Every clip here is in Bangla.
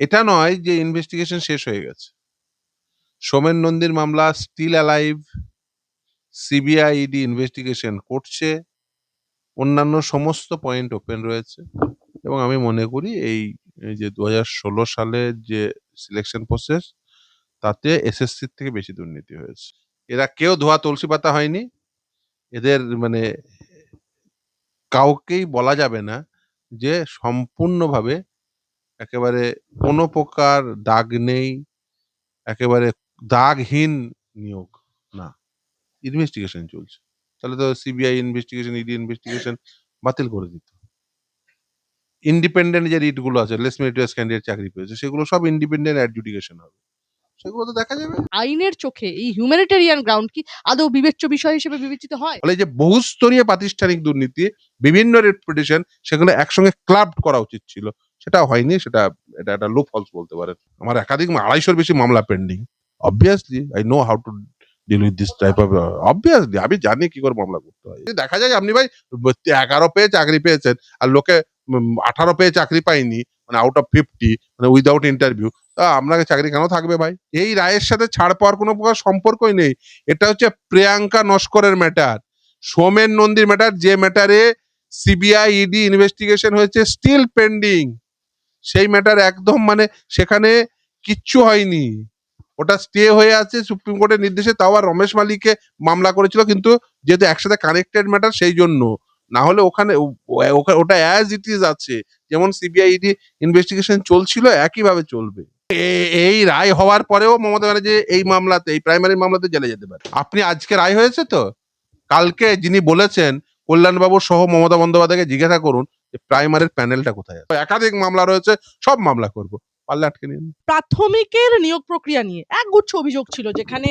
এটা নয় যে ইনভেস্টিগেশন শেষ হয়ে গেছে। সোমেন নন্দীর মামলা still alive CBI ED investigation করছে, অন্যান্য সমস্ত পয়েন্ট ওপেন রয়েছে এবং আমি মনে করি এই এই যে দু ষোলো সালের যে সিলেকশন প্রসেস তাতে এসএসসির থেকে বেশি দুর্নীতি হয়েছে। এরা কেউ ধোয়া তুলসী পাতা হয়নি। এদের মানে কাউকেই বলা যাবে না যে সম্পূর্ণভাবে একেবারে কোনো প্রকার দাগ নেই একেবারে দাগহীন নিয়োগ না। ইনভেস্টিগেশন চলছে। তাহলে তো সিবিআই ইনভেস্টিগেশন ইডি ইনভেস্টিগেশন বাতিল করে দিত ইন্ডিপেন্ডেন্ট যে রিটগুলো আছে লেস মেরিটোরিয়াস ক্যান্ডিডেট চাকরি পেয়েছে সেগুলো সব ইন্ডিপেন্ডেন্ট অ্যাডজুডিকেশন হবে। সেগুলো তো দেখা যাবে। আইনের চোখে এই হিউম্যানিটেরিয়ান গ্রাউন্ড কি আদৌ বিবেচ্য বিষয় হিসেবে বিবেচিত হয়? ফলে যে বহুস্তরীয় প্রাতিষ্ঠানিক দুর্নীতি বিভিন্ন রেপুটেশন সেগুলো একসঙ্গে ক্লাব করা উচিত ছিল। সেটা হয়নি, সেটা, এটা একটা লো ফলস বলতে পারেন। আমার একাধিক আড়াইশোর বেশি মামলা pending obviously I know how to deal with this type of obviously আমি জানি কি করে মামলা করতে হয়। দেখা যায় আপনি ভাই, এগারো পেয়ে চাকরি পেয়েছেন, আর লোকে আঠারো পেয়ে চাকরি পায়নি মানে আউট অফ ফিফটি মানে উইদাউট ইন্টারভিউ তা আপনাকে চাকরি কেন থাকবে ভাই? এই রায়ের সাথে ছাড় পাওয়ার কোনো প্রকার সম্পর্কই নেই। এটা হচ্ছে প্রিয়াঙ্কা নস্করের ম্যাটার সোমেন নন্দীর ম্যাটার যে ম্যাটারে সিবিআই ইডি ইনভেস্টিগেশন হয়েছে স্টিল পেন্ডিং সেই ম্যাটার একদম মানে সেখানে কিচ্ছু হয়নি। ওটা স্টে হয়ে আছে, সুপ্রিম কোর্টের নির্দেশে তাও আর রমেশ মালিককে মামলা করেছিল কিন্তু যেহেতু একসাথে কানেক্টেড ম্যাটার সেই জন্য। না হলে ওখানে ওখা- ওটা অ্যাজ ইট ইজ আছে। যেমন সিবিআই ইডি ইনভেস্টিগেশন চলছিল, একইভাবে চলবে। এই রায় হওয়ার পরেও মমতা ব্যানার্জি এই মামলাতে, এই প্রাইমারি মামলাতে জেলে যেতে পারে। আপনি আজকে রায় হয়েছে তো? কালকে যিনি বলেছেন, কল্যাণবাবু সহ মমতা বন্দ্যোপাধ্যায়কে জিজ্ঞাসা করুন যে প্রাইমারির প্যানেলটা কোথায় একাধিক মামলা রয়েছে সব মামলা করব। পারলে আটকে নিন। প্রাথমিকের নিয়োগ প্রক্রিয়া নিয়ে একগুচ্ছ অভিযোগ ছিল, যেখানে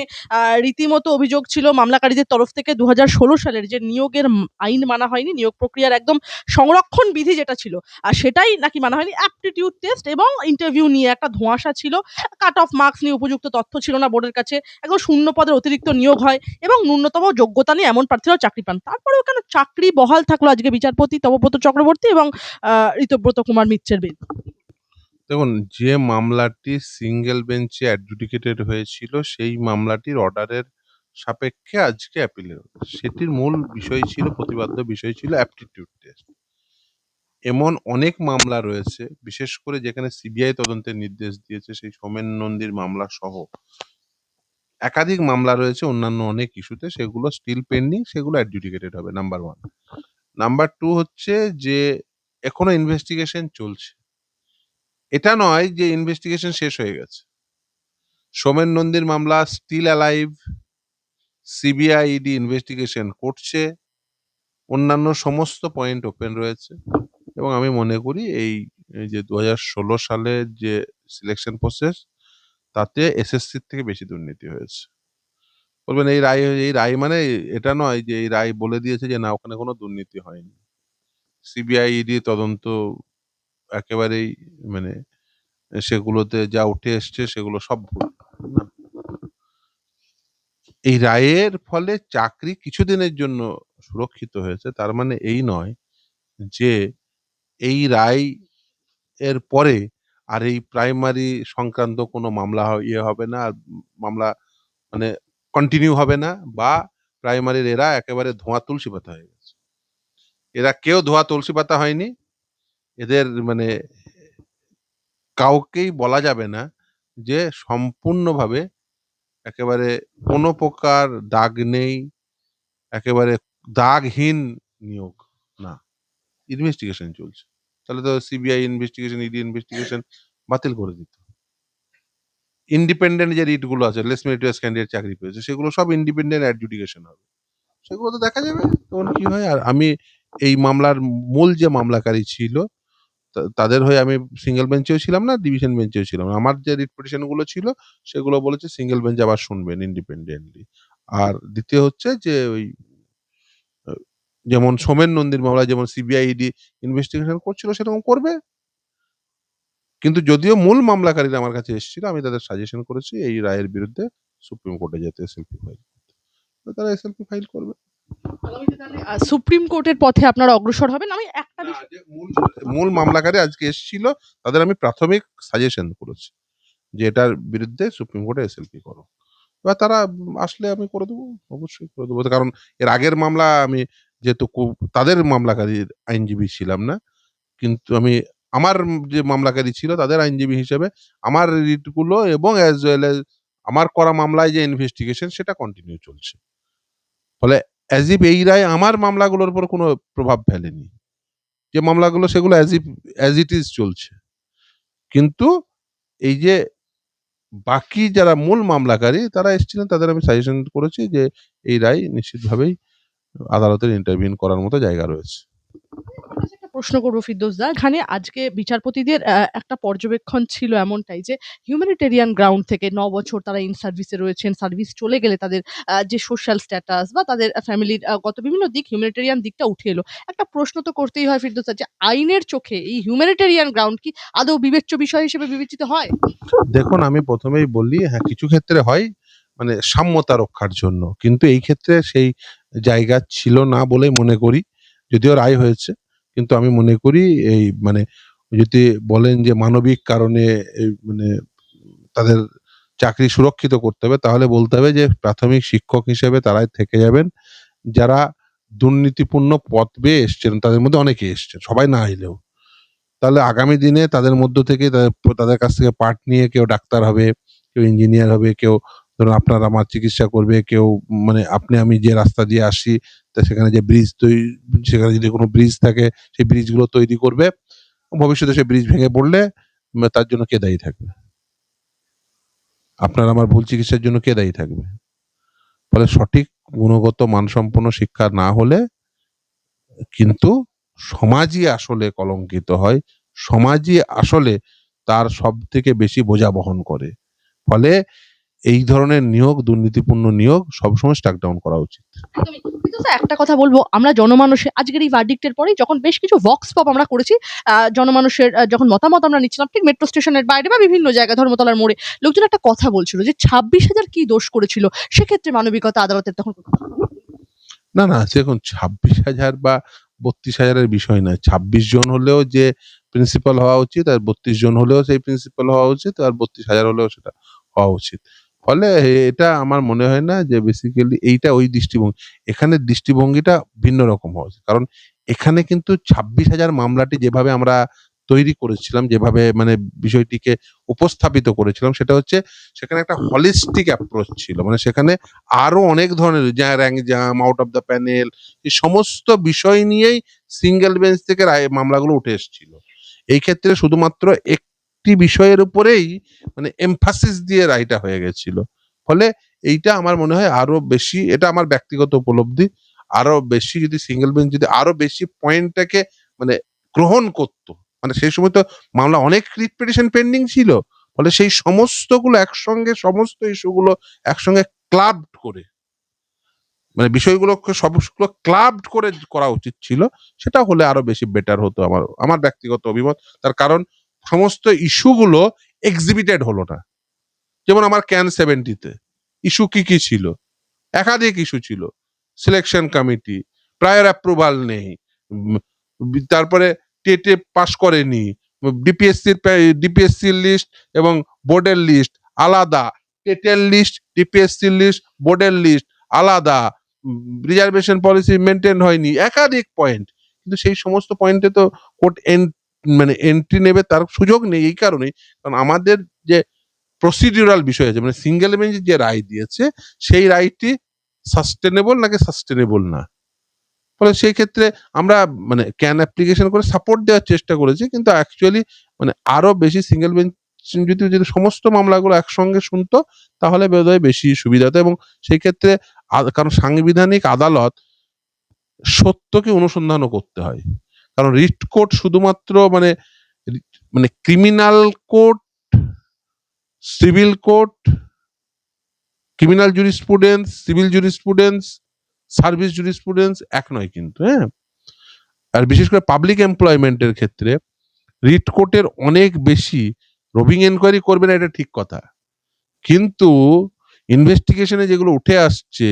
রীতিমতো অভিযোগ ছিল মামলাকারীদের তরফ থেকে দু হাজার ষোলো সালের যে নিয়োগের আইন মানা হয়নি, নিয়োগ প্রক্রিয়ার একদম সংরক্ষণ বিধি যেটা ছিল, আর সেটাই নাকি মানা হয়নি। অ্যাপটিটিউড টেস্ট এবং ইন্টারভিউ নিয়ে একটা ধোঁয়াশা ছিল, কাট অফ মার্কস নিয়ে উপযুক্ত তথ্য ছিল না বোর্ডের কাছে, একদম শূন্য পদের অতিরিক্ত নিয়োগ হয় এবং ন্যূনতম যোগ্যতা নিয়ে এমন প্রার্থীরাও চাকরি পান। তারপরেও কেন চাকরি বহাল থাকল আজকে বিচারপতি তপব্রত চক্রবর্তী এবং ঋতব্রত কুমার মিত্রের বিল দেখুন, যে মামলাটি সিঙ্গেল বেঞ্চে অ্যাডজুডিকেটেড হয়েছিল, সেই মামলাটির অর্ডারের সাপেক্ষে আজকে অ্যাপিলের সেটির মূল বিষয় ছিল, প্রতিবাদ্য বিষয় ছিল অ্যাপটিটিউড টেস্ট এমন অনেক মামলা রয়েছে, বিশেষ করে যেখানে সিবিআই তদন্তের নির্দেশ দিয়েছে, সেই সোমেন নন্দীর মামলা সহ। একাধিক মামলা রয়েছে, অন্যান্য অনেক ইস্যুতে সেগুলো স্টিল পেন্ডিং সেগুলো অ্যাডজুডিকেটেড হবে নাম্বার ওয়ান নাম্বার টু হচ্ছে যে, এখনও ইনভেস্টিগেশন চলছে। এটা নয় যে ইনভেস্টিগেশন শেষ হয়ে গেছে। সোমেন নন্দীর মামলা still alive CBI ED investigation করছে, অন্যান্য সমস্ত পয়েন্ট ওপেন রয়েছে এবং আমি মনে করি এই যে দু সালের যে সিলেকশন প্রসেস তাতে এসএসসির থেকে বেশি দুর্নীতি হয়েছে। বলবেন এই রায় এই রায় মানে এটা নয় যে এই রায় বলে দিয়েছে যে না, ওখানে কোনো দুর্নীতি হয়নি। সিবিআই ইডি তদন্ত একেবারেই মানে সেগুলোতে যা উঠে এসছে সেগুলো সব ভুল। এই রায়ের ফলে চাকরি কিছুদিনের জন্য সুরক্ষিত হয়েছে, তার মানে এই নয় যে এই রায় এর পরে আর এই প্রাইমারি সংক্রান্ত কোনো মামলা ইয়ে হবে না মামলা মানে কন্টিনিউ হবে না, বা প্রাইমারির এরা একেবারে ধোঁয়া তুলসী পাতা হয়ে গেছে। এরা কেউ ধোঁয়া তুলসী পাতা হয়নি এদের মানে কাউকেই বলা যাবে না যে সম্পূর্ণভাবে একেবারে কোনো প্রকার দাগ নেই, একেবারে দাগহীন নিয়োগ না। ইনভেস্টিগেশন চলছে। তাহলে তো সিবিআই ইনভেস্টিগেশন ইডি ইনভেস্টিগেশন বাতিল করে দিত। ইন্ডিপেন্ডেন্ট যে রিটগুলো আছে লেস মেরিটোরিয়াস ক্যান্ডিডেট চাকরি পেয়েছে, সেগুলো সব ইন্ডিপেন্ডেন্ট অ্যাডজুডিকেশন হবে। সেগুলো তো দেখা যাবে, তখন কি হয়? আর আমি এই মামলার মূল যে মামলাকারী ছিল তাদের হয়ে আমি সিঙ্গেল বেঞ্চেও ছিলাম না ডিভিশন বেঞ্চেও ছিলাম। আমার যে রিট পিটিশনগুলো ছিল, সেগুলো বলেছে সিঙ্গেল বেঞ্চ আবার শুনবেন ইন্ডিপেন্ডেন্টলি আর দ্বিতীয় হচ্ছে যে ওই যেমন সোমেন নন্দীর মামলায় যেমন সিবিআই ইডি ইনভেস্টিগেশন করছিল, সেরকম করবে। কিন্তু যদিও মূল মামলাকারীরা আমার কাছে এসেছিল, আমি তাদের সাজেশন করেছি, এই রায়ের বিরুদ্ধে সুপ্রিম কোর্টে যেতে এসএলপি ফাইল করতে। তারা এসএলপি ফাইল করবে। সুপ্রিম কোর্টের পথে আপনারা অগ্রসর হবেন। আমি একটা মূল মূল মামলাকারী আজকে এসেছিল তাদের আমি প্রাথমিক সাজেশন করেছি যে এটার বিরুদ্ধে সুপ্রিম কোর্টে এসএলপি করো। এবার তারা আসলে আমি করে দেবো অবশ্যই করে দেবো। কারণ এর আগের মামলা আমি যেহেতু তাদের মামলাকারীর আইনজীবী ছিলাম না কিন্তু আমি আমার যে মামলাকারী ছিল তাদের আইনজীবী হিসেবে আমার রিটগুলো এবং অ্যাজ ওয়েল এজ আমার করা মামলায় যে ইনভেস্টিগেশন সেটা কন্টিনিউ চলছে। ফলে অ্যাজ এই রায় আমার মামলাগুলোর উপর কোনো প্রভাব ফেলেনি। যে মামলাগুলো সেগুলো অ্যাজ অ্যাজ ইট ইজ চলছে। কিন্তু এই যে বাকি যারা মূল মামলাকারী, তারা এসেছিলেন, তাদের আমি সাজেশন করেছি যে এই রায় নিশ্চিতভাবেই আদালতের ইন্টারভিউ করার মতো জায়গা রয়েছে। প্রশ্ন করব ফিরদৌস দা। এখানে আজকে বিচারপতিদের একটা পর্যবেক্ষণ ছিল এমনটাই যে হিউম্যানিটেরিয়ান গ্রাউন্ড থেকে ন বছর তারা ইন সার্ভিসে রয়েছেন সার্ভিস চলে গেলে তাদের যে সোশ্যাল স্ট্যাটাস বা তাদের ফ্যামিলির গত বিভিন্ন দিক হিউম্যানিটেরিয়ান দিকটা উঠে এলো। একটা প্রশ্ন তো করতেই হয় ফিরদৌস দা যে, আইনের চোখে এই হিউম্যানিটেরিয়ান গ্রাউন্ড কি আদৌ বিবেচ্য বিষয় হিসেবে বিবেচিত হয়? দেখুন, আমি প্রথমেই বললি হ্যাঁ কিছু ক্ষেত্রে হয় মানে সাম্যতা রক্ষার জন্য। কিন্তু এই ক্ষেত্রে সেই জায়গা ছিল না বলে মনে করি, যদিও রায় হয়েছে। কিন্তু আমি মনে করি এই মানে যদি বলেন যে মানবিক কারণে মানে তাদের চাকরি সুরক্ষিত করতে হবে, তাহলে বলতে হবে যে প্রাথমিক শিক্ষক হিসেবে তারাই থেকে যাবেন। যারা দুর্নীতিপূর্ণ পথ বেয়ে এসছেন, তাদের মধ্যে অনেকে এসছেন, সবাই না এলেও। তাহলে আগামী দিনে তাদের মধ্য থেকে তাদের তাদের কাছ থেকে পাঠ নিয়ে কেউ ডাক্তার হবে, কেউ ইঞ্জিনিয়ার হবে, কেউ ধরুন আপনার আমার চিকিৎসা করবে, কেউ মানে আপনি, আমি যে রাস্তা দিয়ে আসি, তা সেখানে যে ব্রিজ তৈরি সেখানে যদি কোনো ব্রিজ থাকে, সেই ব্রিজগুলো তৈরি করবে, ভবিষ্যতে সেই ব্রিজ ভেঙে পড়লে তার জন্য কে দায়ী থাকবে? আপনার আমার ভুল চিকিৎসার জন্য কে দায়ী থাকবে? ফলে সঠিক, গুণগত, মানসম্পন্ন শিক্ষা না হলে, কিন্তু সমাজই আসলে কলঙ্কিত হয়, সমাজই আসলে তার সব থেকে বেশি বোঝা বহন করে। ফলে এই ধরনের নিয়োগ দুর্নীতিপূর্ণ নিয়োগ সবসময় স্টাক ডাউন করা উচিত। কিন্তু স্যার একটা কথা বলব আমরা জনমানুষে আজকের এই ভার্ডিক্টের পরেই যখন বেশ কিছু ভক্স পপ আমরা করেছি জনমানুষের যখন মতামত আমরা নিচ্ছিলাম ঠিক মেট্রো স্টেশনের বাইরে বা বিভিন্ন জায়গায় ধর্মতলার মোড়ে লোকজন একটা কথা বলছিল যে ছাব্বিশ হাজার কি দোষ করেছিল? সেক্ষেত্রে মানবিকতা আদালতের তখন না। না দেখুন ছাব্বিশ হাজার বা বত্রিশ হাজারের বিষয় নয়। ছাব্বিশ জন হলেও যে প্রিন্সিপাল হওয়া উচিত আর বত্রিশ জন হলেও সেই প্রিন্সিপাল হওয়া উচিত আর বত্রিশ হাজার হলেও সেটা হওয়া উচিত। ফলে এটা আমার মনে হয় না যে বেসিক্যালি এইটা ওই দৃষ্টিভঙ্গি, এখানে দৃষ্টিভঙ্গিটা ভিন্ন রকম উচিত। কারণ এখানে কিন্তু ছাব্বিশ হাজার মামলাটি যেভাবে আমরা তৈরি করেছিলাম, যেভাবে মানে বিষয়টিকে উপস্থাপিত করেছিলাম, সেটা হচ্ছে সেখানে একটা হলিস্টিক অ্যাপ্রোচ ছিল। মানে সেখানে আরও অনেক ধরনের যা rank jump out of the panel এই সমস্ত বিষয় নিয়েই সিঙ্গেল বেঞ্চ থেকে মামলাগুলো উঠে এসেছিল। এই ক্ষেত্রে শুধুমাত্র একটি বিষয়ের উপরেই মানে এমফাসিস দিয়ে রায়টা হয়ে গেছিল। ফলে এইটা আমার মনে হয় আরও বেশি, এটা আমার ব্যক্তিগত উপলব্ধি, আরও বেশি যদি সিঙ্গেল বেঞ্চ যদি আরও বেশি পয়েন্টটাকে মানে গ্রহণ করতো। মানে সেই সময় তো মামলা অনেক রিট পেন্ডিং ছিল, ফলে সেই সমস্তগুলো একসঙ্গে, সমস্ত ইস্যুগুলো একসঙ্গে ক্লাবড করে। মানে বিষয়গুলোকে সবগুলো ক্লাবড করে করা উচিত ছিল, সেটা হলে আরও বেশি বেটার হতো আমার আমার ব্যক্তিগত অভিমত। তার কারণ সমস্ত ইস্যুগুলো এক্সিবিটেড হলো না। যেমন আমার ক্যান সেভেন্টিতে ইস্যু কি কি ছিল? একাধিক ইস্যু ছিল। সিলেকশন কমিটি প্রায়র অ্যাপ্রুভাল নেই তারপরে টেটে পাস করেনি ডিপিএসসির ডিপিএসসির লিস্ট এবং বোর্ডের লিস্ট আলাদা। টেটের লিস্ট ডিপিএসসির লিস্ট বোর্ডের লিস্ট আলাদা। রিজার্ভেশন পলিসি মেনটেন হয়নি, একাধিক পয়েন্ট কিন্তু সেই সমস্ত পয়েন্টে তো কোর্ট মানে এন্ট্রি নেবে তার সুযোগ নেই, এই কারণেই। কারণ আমাদের যে প্রসিডিউরাল বিষয় আছে মানে সিঙ্গেল বেঞ্চ যে রায় দিয়েছে, সেই রায়টি সাস্টেনেবল নাকি সাস্টেনেবল না? ফলে সেই ক্ষেত্রে আমরা মানে ক্যান অ্যাপ্লিকেশন করে সাপোর্ট দেওয়ার চেষ্টা করেছি, কিন্তু অ্যাকচুয়ালি মানে আরও বেশি সিঙ্গেল বেঞ্চ যদি যদি সমস্ত মামলাগুলো একসঙ্গে শুনতো, তাহলে বোধহয় বেশি সুবিধা হতো এবং সেই ক্ষেত্রে কারণ সাংবিধানিক আদালত সত্যকে অনুসন্ধানও করতে হয়। কারণ রিট কোর্ট শুধুমাত্র মানে মানে criminal court civil court criminal jurisprudence, civil jurisprudence, service jurisprudence এক নয় কিন্তু হ্যাঁ? আর বিশেষ করে পাবলিক এমপ্লয়মেন্টের ক্ষেত্রে রিট কোর্টের অনেক বেশি রবিং এনকোয়ারি করবে না, এটা ঠিক কথা। কিন্তু ইনভেস্টিগেশনে যেগুলো উঠে আসছে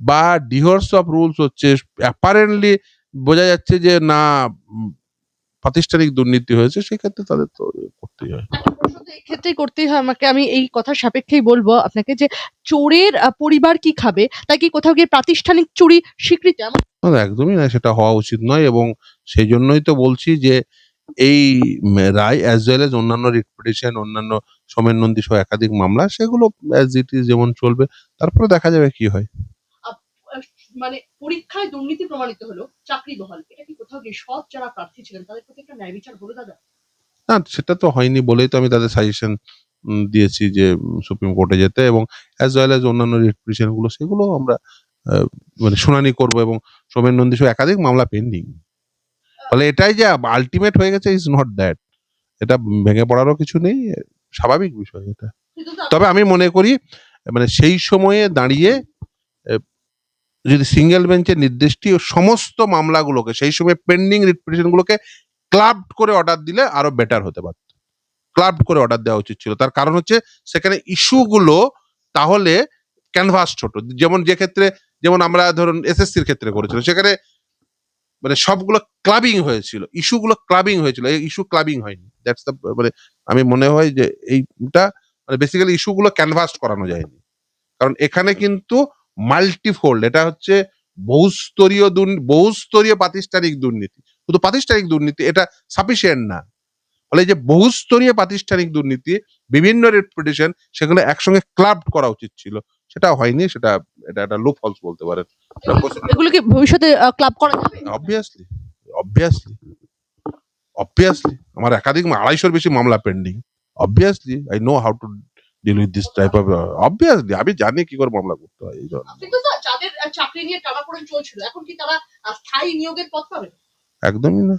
বা ডিহর্স অফ রুলস হচ্ছে অ্যাপারেন্টলি বোঝা যাচ্ছে যে না প্রাতিষ্ঠানিক দুর্নীতি হয়েছে সেক্ষেত্রে তাদের তো করতেই হয়। ক্ষেত্রেই করতেই হয় আমাকে আমি এই কথার সাপেক্ষেই বলব আপনাকে যে চোরের পরিবার কি খাবে? তাই কি কোথাও গিয়ে প্রাতিষ্ঠানিক চুরি স্বীকৃতি একদমই না সেটা হওয়া উচিত নয় এবং সেই জন্যই তো বলছি যে এই রায় অ্যাজ ওয়েল এজ অন্যান্য রিট পিটিশন অন্যান্য সোমেন নন্দী সহ একাধিক মামলা সেগুলো অ্যাজ ইট ইজ যেমন চলবে তারপরে দেখা যাবে কি হয়। মানে পরীক্ষায় দুর্নীতি প্রমাণিত হলো চাকরি বহাল। এটা কি কোথাও গিয়ে সৎ যারা প্রার্থী ছিলেন তাদের প্রতি একটা ন্যায় বিচার হলো দাদা? না সেটা তো হয়নি বলেই তো আমি তাদের সাজেশন দিয়েছি যে সুপ্রিম কোর্টে যেতে এবং অ্যাজ ওয়েল এজ অন্যান্য রিট পিটিশনগুলো সেগুলো আমরা মানে শুনানি করব এবং সোমেন নন্দী সহ একাধিক মামলা পেন্ডিং ফলে এটাই যে আলটিমেট হয়ে গেছে ইজ নট দ্যাট এটা ভেঙে পড়ারও কিছু নেই স্বাভাবিক বিষয় এটা। তবে আমি মনে করি মানে সেই সময়ে দাঁড়িয়ে যদি সিঙ্গেল বেঞ্চের নির্দেশটি ও সমস্ত মামলাগুলোকে, সেই সময় পেন্ডিং রিট গুলোকে ক্লাব করে অর্ডার দিলে আরও বেটার হতে পারত। ক্লাব করে অর্ডার দেওয়া উচিত ছিল। তার কারণ হচ্ছে, সেখানে ইস্যুগুলো তাহলে ক্যানভাস ছোট। যেমন যে ক্ষেত্রে, যেমন আমরা ধরুন এসএসসির ক্ষেত্রে করেছিল সেখানে মানে সবগুলো ক্লাবিং হয়েছিল। ইস্যুগুলো ক্লাবিং হয়েছিল। এই ইস্যু ক্লাবিং হয়নি। দ্যাটস দ্য মানে আমি মনে হয় যে এইটা মানে বেসিক্যালি ইস্যুগুলো ক্যানভাস করানো যায়নি। কারণ এখানে কিন্তু মাল্টিফোল্ড এটা হচ্ছে বহুস্তরীয় বহুস্তরীয় প্রাতিষ্ঠানিক দুর্নীতি। শুধু প্রাতিষ্ঠানিক দুর্নীতি এটা সাফিসিয়েন্ট না। ফলে যে বহুস্তরীয় প্রাতিষ্ঠানিক দুর্নীতি বিভিন্ন রেপুটেশন সেগুলো একসঙ্গে ক্লাব করা উচিত ছিল। সেটা হয়নি সেটা এটা একটা লুপ হলস বলতে পারেন। এগুলো কি ভবিষ্যতে ক্লাব করা যাবে? অবভিয়াসলি অবভিয়াসলি অবভিয়াসলি আমার একাধিক আড়াইশোর বেশি মামলা pending obviously I know how to deal with this type of obviously আমি জানি কি করে মামলা করতে হয় এই ধরনের। যাদের চাকরি নিয়ে টানাপোড়েন চলছিল এখন কি তারা স্থায়ী নিয়োগের পথ পাবে একদমই না।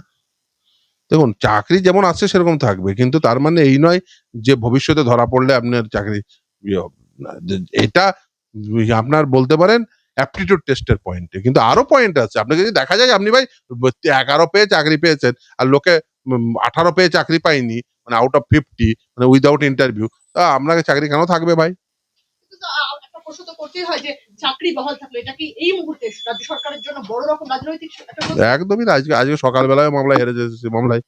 দেখুন চাকরি যেমন আছে সেরকম থাকবে কিন্তু তার মানে এই নয় যে ভবিষ্যতে ধরা পড়লে আপনার চাকরি ইয়ে এটা আপনার বলতে পারেন অ্যাপটিটিউড টেস্টের পয়েন্টে কিন্তু আরও পয়েন্ট আছে আপনাকে যদি দেখা যায় আপনি ভাই এগারো পেয়ে চাকরি পেয়েছেন আর লোকে আঠারো পেয়ে চাকরি পায়নি মানে আউট অফ ফিফটি মানে উইদাউট ইন্টারভিউ তা আপনাকে চাকরি কেন থাকবে ভাই হয়? একদমই আজকে আজকে সকালবেলায় মামলায় হেরে যেতেছে মামলায়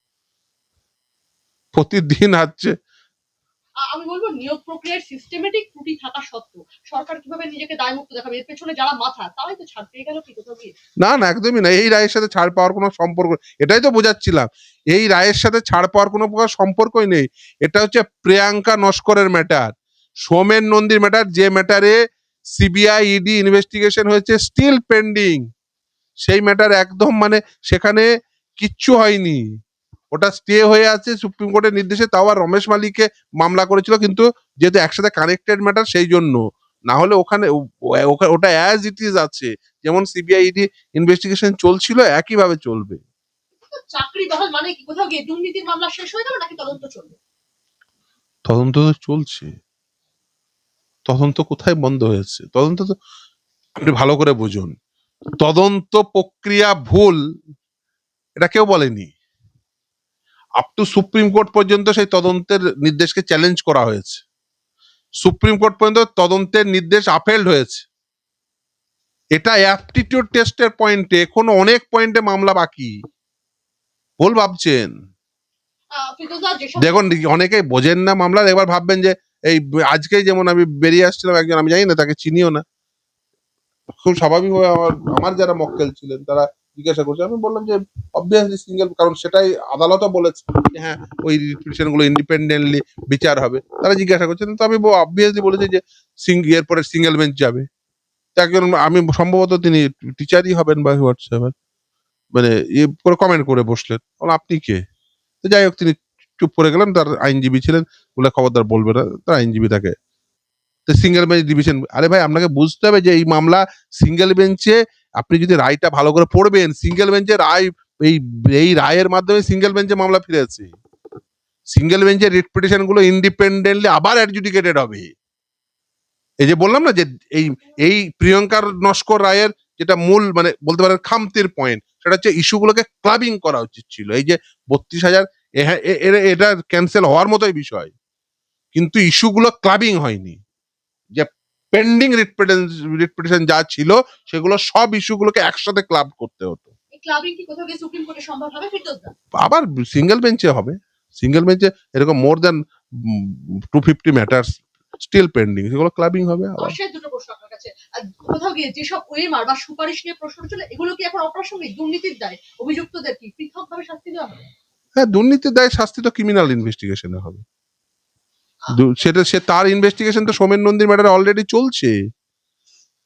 প্রতিদিন হচ্ছে আমি বলব নিয়োগ প্রক্রিয়ার সিস্টেমেটিক ত্রুটি থাকা সত্ত্বেও সরকার কীভাবে নিজেকে দায়মুক্ত দেখাবে? এর পেছনে যারা মাথা, তারাই তো ছাড় পেয়ে গেল কি কোথাও না না, একদমই না। এই রায়ের সাথে ছাড় পাওয়ার কোনো সম্পর্ক, এটাই তো বোঝাচ্ছিলাম। এই রায়ের সাথে ছাড় পাওয়ার কোনো প্রকার সম্পর্কই নেই। এটা হচ্ছে প্রিয়াঙ্কা নস্করের ম্যাটার সোমেন নন্দীর ম্যাটার যে ম্যাটারে সিবিআই ইডি ইনভেস্টিগেশন হয়েছে স্টিল পেন্ডিং সেই ম্যাটার একদম মানে সেখানে কিচ্ছু হয়নি। ওটা স্টে হয়ে আছে সুপ্রিম কোর্টের নির্দেশে তাও আর রমেশ মালিককে মামলা করেছিল কিন্তু যেহেতু একসাথে কানেক্টেড ম্যাটার সেই জন্য। না হলে ওখানে ওটা অ্যাজ ইট ইজ আছে। যেমন সিবিআই ইডি ইনভেস্টিগেশন চলছিল একইভাবে চলবে। চাকরি বহাল মানে কি? কোথাও গিয়ে দুর্নীতির মামলা শেষ হয়ে যাবে নাকি তদন্ত চলবে? তদন্ত তো চলছে। তদন্ত কোথায় বন্ধ হয়েছে? তদন্ত তো আপনি ভালো করে বুঝুন। তদন্ত প্রক্রিয়া ভুল এটা কেউ বলেনি। আপ টু সুপ্রিম কোর্ট পর্যন্ত সেই তদন্তের নির্দেশকে চ্যালেঞ্জ করা হয়েছে। সুপ্রিম কোর্ট পর্যন্ত তদন্তের নির্দেশ আপেল্ড হয়েছে। এটা অ্যাপটিটিউড টেস্টের পয়েন্টে এখনও অনেক পয়েন্টে মামলা বাকি। ভুল ভাবছেন? দেখুন অনেকেই বোঝেন না মামলার এবার ভাববেন যে এই আজকেই যেমন আমি বেরিয়ে আসছিলাম একজন আমি জানি না তাকে চিনিও না। খুব স্বাভাবিকভাবে আমার আমার যারা মক্কেল ছিলেন তারা জিজ্ঞাসা করছে। আমি বললাম যে অবভিয়াসলি সিঙ্গেল কারণ সেটাই আদালতও বলেছে হ্যাঁ ওই রিপিটিশনগুলো ইন্ডিপেন্ডেন্টলি বিচার হবে। তারা জিজ্ঞাসা করছে, তো আমি অবভিয়াসলি বলেছি যে সিং এরপরে সিঙ্গেল বেঞ্চ যাবে। তো একজন, আমি সম্ভবত তিনি টিচারই হবেন বা হোয়াটসঅ্যাপ মানে ইয়ে করে কমেন্ট করে বসলেন। আপনি কে? তো যাই হোক, তিনি চুপ করে গেলেন, তার আইনজীবী ছিলেন বলে খবরদার বলবে না, তার আইনজীবী তাকে। তো সিঙ্গেল বেঞ্চ ডিভিশন আরে ভাই, আপনাকে বুঝতে হবে যে, এই মামলা সিঙ্গেল বেঞ্চে আপনি যদি রায়টা ভালো করে পড়বেন সিঙ্গেল বেঞ্চে রায়, এই এই রায়ের মাধ্যমে সিঙ্গেল বেঞ্চে মামলা ফিরে ফিরেছে সিঙ্গেল বেঞ্চের রিট পিটিশনগুলো ইন্ডিপেন্ডেন্টলি আবার অ্যাডজুডিকেটেড হবে। এই যে বললাম না যে, এই এই প্রিয়ঙ্কার নস্কর রায়ের যেটা মূল মানে বলতে পারেন খামতির পয়েন্ট সেটা হচ্ছে ইস্যুগুলোকে ক্লাবিং করা উচিত ছিল। এই যে বত্রিশ হাজার, এ- এটা ক্যান্সেল হওয়ার মতোই বিষয়। কিন্তু ইস্যুগুলো ক্লাবিং হয়নি। যে পেন্ডিং রিট যা ছিল সেগুলো সব ইস্যুগুলোকে একসাথে ক্লাব করতে হতো। আবার সিঙ্গেল বেঞ্চে হবে। সিঙ্গেল বেঞ্চে এরকম more than two fifty matters still pending সেগুলো ক্লাবিং হবে আবার। দুটো প্রশ্ন আপনার কাছে। কোথাও গিয়ে যেসব বা সুপারিশ নিয়ে প্রশ্ন ছিল এগুলো কি এখন অপ্রাসঙ্গিক? দুর্নীতির দায়। অভিযুক্তদের কি পৃথকভাবে শাস্তি দেওয়া হবে? হ্যাঁ দুর্নীতির দায় শাস্তি তো ক্রিমিনাল ইনভেস্টিগেশনে হবে। সেটা সে তার ইনভেস্টিগেশন তো সোমেন নন্দীর ম্যাটারে অলরেডি চলছে।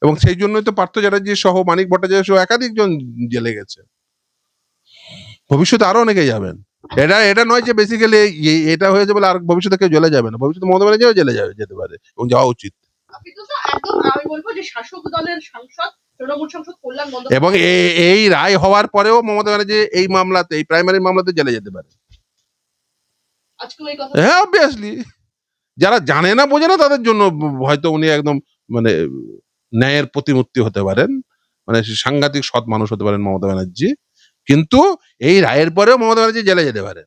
এবং সেই জন্যই তো পার্থ চ্যাটার্জি সহ মানিক ভট্টাচার্য সহ একাধিক জন জেলে গেছে। ভবিষ্যতে আরও অনেকে যাবেন। এটা এটা নয় যে বেসিক্যালি এটা হয়েছে বলে আর ভবিষ্যতে কেউ জেলে যাবে না। ভবিষ্যতে মমতা ব্যানার্জিও জেলে যাবে যেতে পারে এবং যাওয়া উচিত। এবং এই রায় হওয়ার পরেও মমতা ব্যানার্জি এই মামলাতে এই প্রাইমারি মামলাতে জেলে যেতে পারে। হ্যাঁ অবভিয়াসলি যারা জানে না, বোঝে না, তাদের জন্য হয়তো উনি একদম মানে ন্যায়ের প্রতিমূর্তি হতে পারেন। মানে সাংঘাতিক সৎ মানুষ হতে পারেন মমতা ব্যানার্জি। কিন্তু এই রায়ের পরেও মমতা ব্যানার্জি জেলে যেতে পারে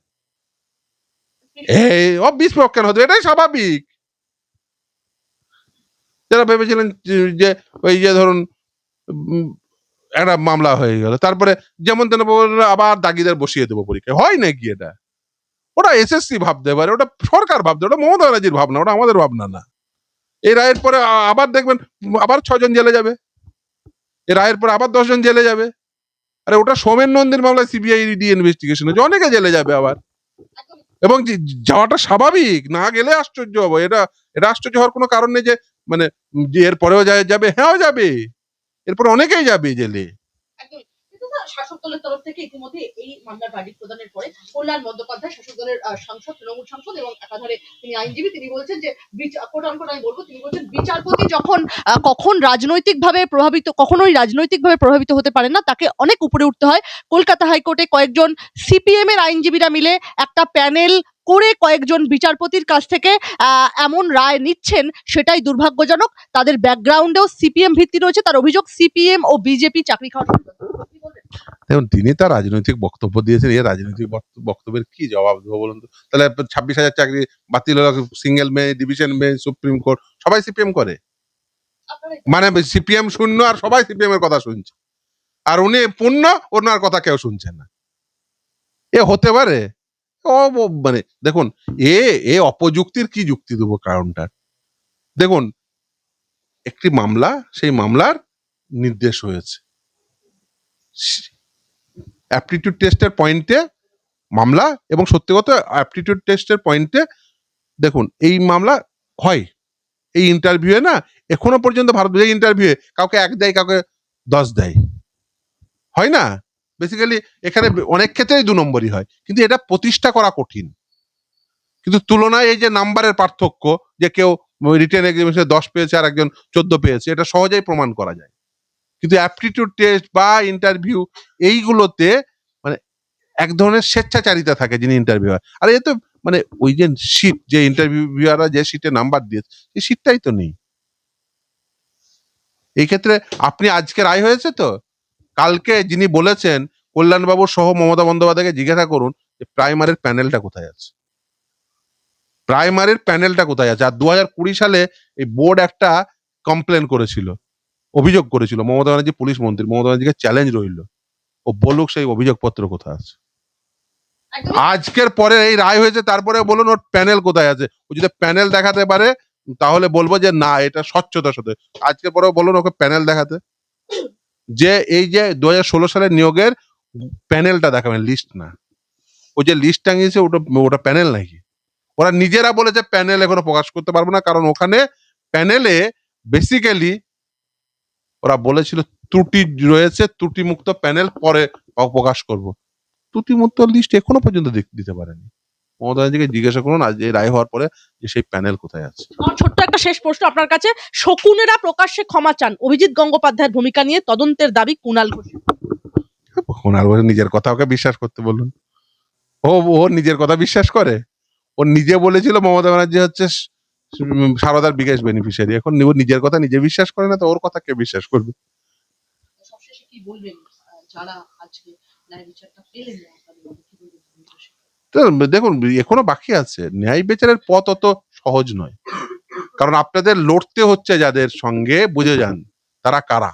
এই হতো, এটাই স্বাভাবিক। যারা ভেবেছিলেন যে- যে ওই যে ধরুন একটা মামলা হয়ে গেল, তারপরে যেমন তেন আবার দাগিদার বসিয়ে দেবো পরীক্ষায়। হয় নাকি এটা? ওটা এসএসসি ভাবতে পারে, ওটা সরকার ভাবতে, ওটা মমতা ব্যানার্জির ভাবনা, ওটা আমাদের ভাবনা না। এই রায়ের পরে আবার দেখবেন, আবার ছজন জেলে যাবে। এই রায়ের পরে আবার দশজন জেলে যাবে। আরে ওটা সোমেন নন্দীর মামলায় সিবিআই ডি ইনভেস্টিগেশন হচ্ছে অনেকে জেলে যাবে আবার। এবং যাওয়াটা স্বাভাবিক, না গেলে আশ্চর্য হব। এটা এটা আশ্চর্য হওয়ার কোনো কারণ নেই যে মানে এর পরেও যাবে হ্যাঁ যাবে। এরপরে অনেকেই যাবে জেলে। শাসক দলের তরফ থেকে ইতিমধ্যে এই মামলার ভার্ডিক প্রদানের পরে কল্যাণ বন্দ্যোপাধ্যায় শাসক দলের সাংসদ, তৃণমূল সাংসদ এবং একাধারে তিনি আইনজীবী, তিনি বলছেন যে কোট আনকোট আমি বলব, তিনি বলছেন বিচারপতি যখন কখন রাজনৈতিকভাবে প্রভাবিত, কখনোই রাজনৈতিকভাবে প্রভাবিত হতে পারে না, তাকে অনেক উপরে উঠতে হয়। কলকাতা হাইকোর্টে কয়েকজন সিপিএম এর আইনজীবীরা মিলে একটা প্যানেল করে কয়েকজন বিচারপতির কাছ থেকে এমন রায় নিচ্ছেন, সেটাই দুর্ভাগ্যজনক। তাদের ব্যাকগ্রাউন্ডেও সিপিএম ভিত্তি রয়েছে। তার অভিযোগ সিপিএম ও বিজেপি চাকরি খাওয়ার? দেখুন, তিনি তার রাজনৈতিক বক্তব্য দিয়েছেন। এই রাজনৈতিক বক্তব্যের কি জবাব দেবো বলুন তো? তাহলে ছাব্বিশ হাজার চাকরি বাতিল হলো সিঙ্গেল মে ডিভিশন মে সুপ্রিম কোর্ট, সবাই সিপিএম করে। মানে সিপিএম শূন্য আর সবাই সিপিএম এর কথা শুনছে। আর উনি পূর্ণ, ওনার কথা কেউ শুনছে না। এ হতে পারে। ও মানে দেখুন, এ এ অপযুক্তির কি যুক্তি দেবো কারণটা দেখুন, একটি মামলা, সেই মামলার নির্দেশ হয়েছে। অ্যাপটিটিউড টেস্টের পয়েন্টে মামলা এবং সত্যি কথা অ্যাপটিটিউড টেস্টের পয়েন্টে দেখুন, এই মামলা হয়। এই ইন্টারভিউয়ে না, এখনও পর্যন্ত ভারত ইন্টারভিউয়ে কাউকে এক দেয়, কাউকে দশ দেয়। হয় না? বেসিক্যালি এখানে অনেক ক্ষেত্রেই দু নম্বরই হয়। কিন্তু এটা প্রতিষ্ঠা করা কঠিন। কিন্তু তুলনায় এই যে নাম্বারের পার্থক্য, যে কেউ রিটেন এক্সামিনেশনে দশ পেয়েছে আর একজন চোদ্দ পেয়েছে, এটা সহজেই প্রমাণ করা যায়। কিন্তু অ্যাপটিটিউড টেস্ট বা ইন্টারভিউ এইগুলোতে মানে এক ধরনের স্বেচ্ছাচারিতা থাকে যিনি ইন্টারভিউ হয়। আর এ তো মানে ওই যে সিট যে ইন্টারভিউয়াররা যে সিটে নাম্বার দিয়েছে, সেই সিটটাই তো নেই। এই ক্ষেত্রে আপনি আজকে রায় হয়েছে তো? কালকে যিনি বলেছেন, কল্যাণবাবু সহ মমতা বন্দ্যোপাধ্যায়কে জিজ্ঞাসা করুন যে প্রাইমারির প্যানেলটা কোথায় আছে? প্রাইমারির প্যানেলটা কোথায় আছে? আর দু হাজার কুড়ি সালে এই বোর্ড একটা কমপ্লেন করেছিল। অভিযোগ করেছিল। মমতা ব্যানার্জি পুলিশ মন্ত্রী। মমতা ব্যানার্জিকে চ্যালেঞ্জ রইল। ও বলুক সেই অভিযোগপত্র কোথায় আছে। আজকের পরে এই রায় হয়েছে তারপরে বলুন ওর প্যানেল কোথায় আছে। ও যদি প্যানেল দেখাতে পারে, তাহলে বলব যে না, এটা স্বচ্ছতার সাথে। আজকের পরেও বলুন ওকে প্যানেল দেখাতে। যে এই যে দু হাজার ষোলো সালের নিয়োগের প্যানেলটা দেখাবেন লিস্ট না। ও যে লিস্ট টাঙিয়েছে, ওটা ওটা প্যানেল নাকি? ওরা নিজেরা বলেছে প্যানেল এখনও প্রকাশ করতে পারব না, কারণ ওখানে প্যানেলে বেসিক্যালি ওরা বলেছিল ত্রুটি রয়েছে ত্রুটিমুক্ত প্যানেল পরে প্রকাশ করব। ত্রুটিমুক্ত লিস্ট এখনও পর্যন্ত দিতে পারেনি। মমতা ব্যানার্জিকে জিজ্ঞাসা করুন আজ এই রায় হওয়ার পরে যে সেই প্যানেল কোথায় আছে। ছোট্ট একটা শেষ প্রশ্ন আপনার কাছে। শকুনেরা প্রকাশ্যে ক্ষমা চান। অভিজিৎ গঙ্গোপাধ্যায়ের ভূমিকা নিয়ে তদন্তের দাবি কুণাল ঘোষ। ওনার বলে নিজের কথা ওকে বিশ্বাস করতে বলুন। ও ও নিজের কথা বিশ্বাস করে? ও নিজে বলেছিল মমতা ব্যানার্জি হচ্ছে সারদার বিকাশ বেনিফিশিয়ারি এখন নিজের কথা নিজে বিশ্বাস করে না তো ওর কথা কে বিশ্বাস করবে? দেখুন এখনও বাকি আছে। ন্যায় বিচারের পথ অত সহজ নয়। কারণ আপনাদের লড়তে হচ্ছে যাদের সঙ্গে বুঝে যান তারা কারা?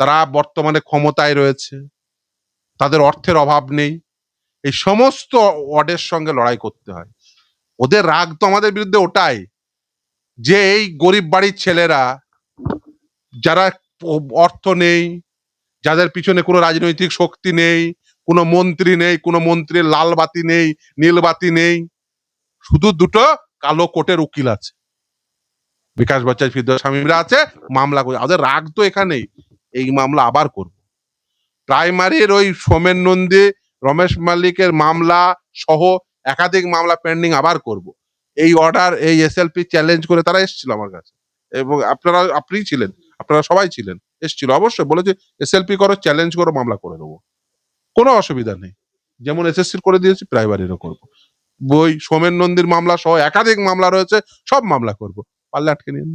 তারা বর্তমানে ক্ষমতায় রয়েছে তাদের অর্থের অভাব নেই এই সমস্ত ওয়ার্ডের সঙ্গে লড়াই করতে হয়। ওদের রাগ তো আমাদের বিরুদ্ধে ওটাই। যে এই গরিব বাড়ির ছেলেরা যারা অর্থ নেই, যাদের পিছনে কোনো রাজনৈতিক শক্তি নেই, কোনো মন্ত্রী নেই, কোনো মন্ত্রীর লাল বাতি নেই, নীল বাতি নেই, শুধু দুটো কালো কোটের উকিল আছে। বিকাশ ফিরদৌস স্বামীরা আছে, মামলা করে ওদের রাগ তো এখানেই। এই মামলা আবার করব। প্রাইমারির ওই সোমেন নন্দী, রমেশ মালিকের মামলা সহ একাধিক মামলা পেন্ডিং আবার করব। এই অর্ডার এই এসএলপি চ্যালেঞ্জ করে তারা এসেছিল আমার কাছে। এবং আপনারা আপনি ছিলেন, আপনারা সবাই ছিলেন, এসেছিল। অবশ্যই বলেছে এসএলপি করো চ্যালেঞ্জ করো, মামলা করে দেবো। কোনো অসুবিধা নেই। যেমন এসএসসির করে দিয়েছি প্রাইমারিরও করব। বই, সোমেন নন্দীর মামলা সহ একাধিক মামলা রয়েছে, সব মামলা করব। পারলে আটকে নিন।